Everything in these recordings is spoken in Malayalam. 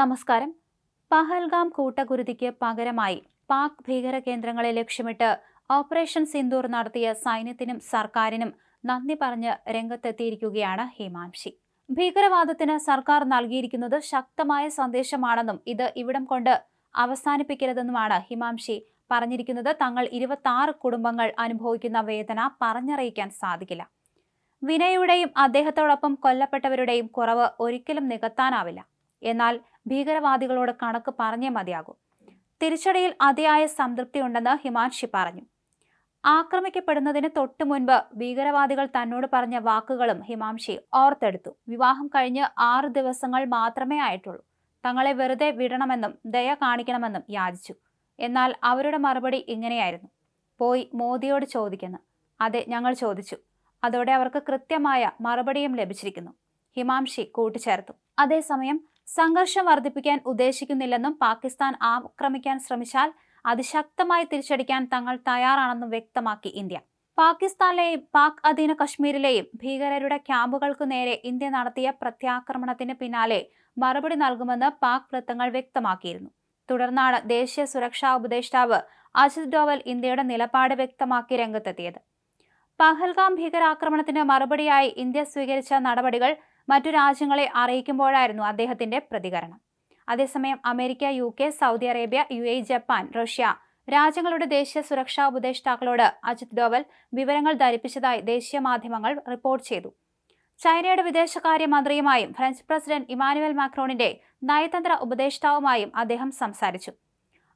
നമസ്കാരം. പഹൽഗാം കൂട്ടകുരുതിക്ക് പകരമായി പാക് ഭീകര കേന്ദ്രങ്ങളെ ലക്ഷ്യമിട്ട് ഓപ്പറേഷൻ സിന്ദൂർ നടത്തിയ സൈന്യത്തിനും സർക്കാരിനും നന്ദി പറഞ്ഞ് രംഗത്തെത്തിയിരിക്കുകയാണ് ഹിമാംശി. ഭീകരവാദത്തിന് സർക്കാർ നൽകിയിരിക്കുന്നത് ശക്തമായ സന്ദേശമാണെന്നും ഇത് ഇവിടം കൊണ്ട് അവസാനിപ്പിക്കരുതെന്നുമാണ് ഹിമാംഷി പറഞ്ഞിരിക്കുന്നത്. തങ്ങൾ ഇരുപത്തി കുടുംബങ്ങൾ അനുഭവിക്കുന്ന വേദന പറഞ്ഞറിയിക്കാൻ സാധിക്കില്ല. വിനയുടെയും അദ്ദേഹത്തോടൊപ്പം കൊല്ലപ്പെട്ടവരുടെയും കുറവ് ഒരിക്കലും നികത്താനാവില്ല. എന്നാൽ ഭീകരവാദികളോട് കണക്ക് പറഞ്ഞേ മതിയാകൂ. തിരിച്ചടിയിൽ അതിയായ സംതൃപ്തിയുണ്ടെന്ന് ഹിമാൻഷി പറഞ്ഞു. ആക്രമിക്കപ്പെടുന്നതിന് തൊട്ടു മുൻപ് ഭീകരവാദികൾ തന്നോട് പറഞ്ഞ വാക്കുകളും ഹിമാംഷി ഓർത്തെടുത്തു. വിവാഹം കഴിഞ്ഞ് ആറ് ദിവസങ്ങൾ മാത്രമേ ആയിട്ടുള്ളൂ. തങ്ങളെ വെറുതെ വിടണമെന്നും ദയ കാണിക്കണമെന്നും യാചിച്ചു. എന്നാൽ അവരുടെ മറുപടി ഇങ്ങനെയായിരുന്നു. പോയി മോദിയോട് ചോദിക്കുന്നു. അതെ ഞങ്ങൾ ചോദിച്ചു. അതോടെ അവർക്ക് കൃത്യമായ മറുപടിയും ലഭിച്ചിരിക്കുന്നു. ഹിമാംഷി കൂട്ടിച്ചേർത്തു. അതേസമയം സംഘർഷം വർദ്ധിപ്പിക്കാൻ ഉദ്ദേശിക്കുന്നില്ലെന്നും പാകിസ്ഥാൻ ആക്രമിക്കാൻ ശ്രമിച്ചാൽ അതിശക്തമായി തിരിച്ചടിക്കാൻ തങ്ങൾ തയ്യാറാണെന്നും വ്യക്തമാക്കി ഇന്ത്യ. പാകിസ്ഥാനിലെയും പാക് അധീന കശ്മീരിലെയും ഭീകരരുടെ ക്യാമ്പുകൾക്കു നേരെ ഇന്ത്യ നടത്തിയ പ്രത്യാക്രമണത്തിന് പിന്നാലെ മറുപടി നൽകുമെന്ന് പാക് വൃത്തങ്ങൾ വ്യക്തമാക്കിയിരുന്നു. തുടർന്നാണ് ദേശീയ സുരക്ഷാ ഉപദേഷ്ടാവ് അജിത് ഡോവൽ ഇന്ത്യയുടെ നിലപാട് വ്യക്തമാക്കി രംഗത്തെത്തിയത്. പഹൽഗാം ഭീകരാക്രമണത്തിന് മറുപടിയായി ഇന്ത്യ സ്വീകരിച്ച നടപടികൾ മറ്റു രാജ്യങ്ങളെ അറിയിക്കുമ്പോഴായിരുന്നു അദ്ദേഹത്തിന്റെ പ്രതികരണം. അതേസമയം America U K Saudi Arabia U A Japan Russia രാജ്യങ്ങളുടെ ദേശീയ സുരക്ഷാ ഉപദേഷ്ടാക്കളോട് അജിത് ഡോവൽ വിവരങ്ങൾ ധരിപ്പിച്ചതായി ദേശീയ മാധ്യമങ്ങൾ റിപ്പോർട്ട് ചെയ്തു. ചൈനയുടെ വിദേശകാര്യ മന്ത്രിയുമായും ഫ്രഞ്ച് പ്രസിഡന്റ് ഇമാനുവൽ മാക്രോണിന്റെ നയതന്ത്ര ഉപദേഷ്ടാവുമായും അദ്ദേഹം സംസാരിച്ചു.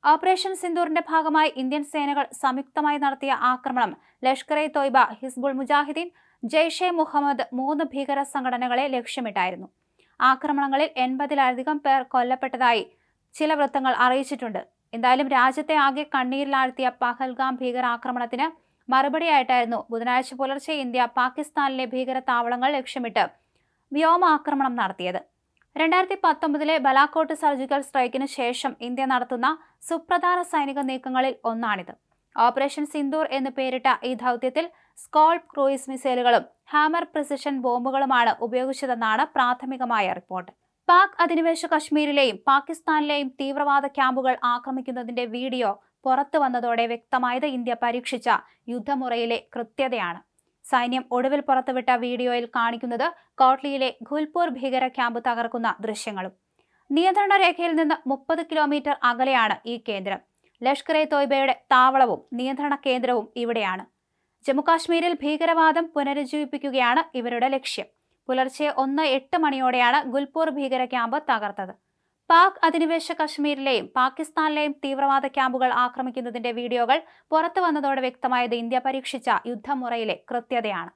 ഓപ്പറേഷൻ സിന്ദൂറിന്റെ ഭാഗമായി ഇന്ത്യൻ സേനകൾ സംയുക്തമായി നടത്തിയ ആക്രമണം ലഷ്കർ എ തോയ്ബ ഹിസ്ബുൾ മുജാഹിദീൻ ജെയ്ഷെ മുഹമ്മദ് മൂന്ന് ഭീകര സംഘടനകളെ ലക്ഷ്യമിട്ടായിരുന്നു. ആക്രമണങ്ങളിൽ എൺപതിലധികം പേർ കൊല്ലപ്പെട്ടതായി ചില വൃത്തങ്ങൾ അറിയിച്ചിട്ടുണ്ട്. എന്തായാലും രാജ്യത്തെ ആകെ കണ്ണീരിലാഴ്ത്തിയ പഹൽഗാം ഭീകരാക്രമണത്തിന് മറുപടിയായിട്ടായിരുന്നു ബുധനാഴ്ച പുലർച്ചെ ഇന്ത്യ പാകിസ്ഥാനിലെ ഭീകര താവളങ്ങൾ ലക്ഷ്യമിട്ട് വ്യോമാക്രമണം നടത്തിയത്. രണ്ടായിരത്തി പത്തൊമ്പതിലെ ബലാക്കോട്ട് സർജിക്കൽ സ്ട്രൈക്കിന് ശേഷം ഇന്ത്യ നടത്തുന്ന സുപ്രധാന സൈനിക നീക്കങ്ങളിൽ ഒന്നാണിത്. ഓപ്പറേഷൻ സിന്ദൂർ എന്ന് പേരിട്ട ഈ ദൗത്യത്തിൽ സ്കോൾപ് ക്രൂയിസ് മിസൈലുകളും ഹാമർ പ്രിസിഷൻ ബോംബുകളുമാണ് ഉപയോഗിച്ചതെന്നാണ് പ്രാഥമികമായ റിപ്പോർട്ട്. പാക് അധിനിവേശ കശ്മീരിലെയും പാകിസ്ഥാനിലെയും തീവ്രവാദ ക്യാമ്പുകൾ ആക്രമിക്കുന്നതിന്റെ വീഡിയോ പുറത്തു വന്നതോടെ വ്യക്തമായത് ഇന്ത്യ പരീക്ഷിച്ച യുദ്ധമുറയിലെ കൃത്യതയാണ്. സൈന്യം ഒടുവിൽ പുറത്തുവിട്ട വീഡിയോയിൽ കാണിക്കുന്നത് കോട്ട്ലിയിലെ ഖുൽപൂർ ഭീകര ക്യാമ്പ് തകർക്കുന്ന ദൃശ്യങ്ങളും. നിയന്ത്രണ രേഖയിൽ നിന്ന് മുപ്പത് കിലോമീറ്റർ അകലെയാണ് ഈ കേന്ദ്രം. ലഷ്കർ എ തോയ്ബയുടെ താവളവും നിയന്ത്രണ കേന്ദ്രവും ഇവിടെയാണ്. ജമ്മുകാശ്മീരിൽ ഭീകരവാദം പുനരുജ്ജീവിപ്പിക്കുകയാണ് ഇവരുടെ ലക്ഷ്യം. പുലർച്ചെ ഒന്ന് എട്ട് മണിയോടെയാണ് ഗുൽപൂർ ഭീകര ക്യാമ്പ് തകർത്തത്. പാക് അധിനിവേശ കശ്മീരിലെയും പാകിസ്ഥാനിലെയും തീവ്രവാദ ക്യാമ്പുകൾ ആക്രമിക്കുന്നതിന്റെ വീഡിയോകൾ പുറത്തു വന്നതോടെ വ്യക്തമായത് ഇന്ത്യ പരീക്ഷിച്ച യുദ്ധമുറയിലെ കൃത്യതയാണ്.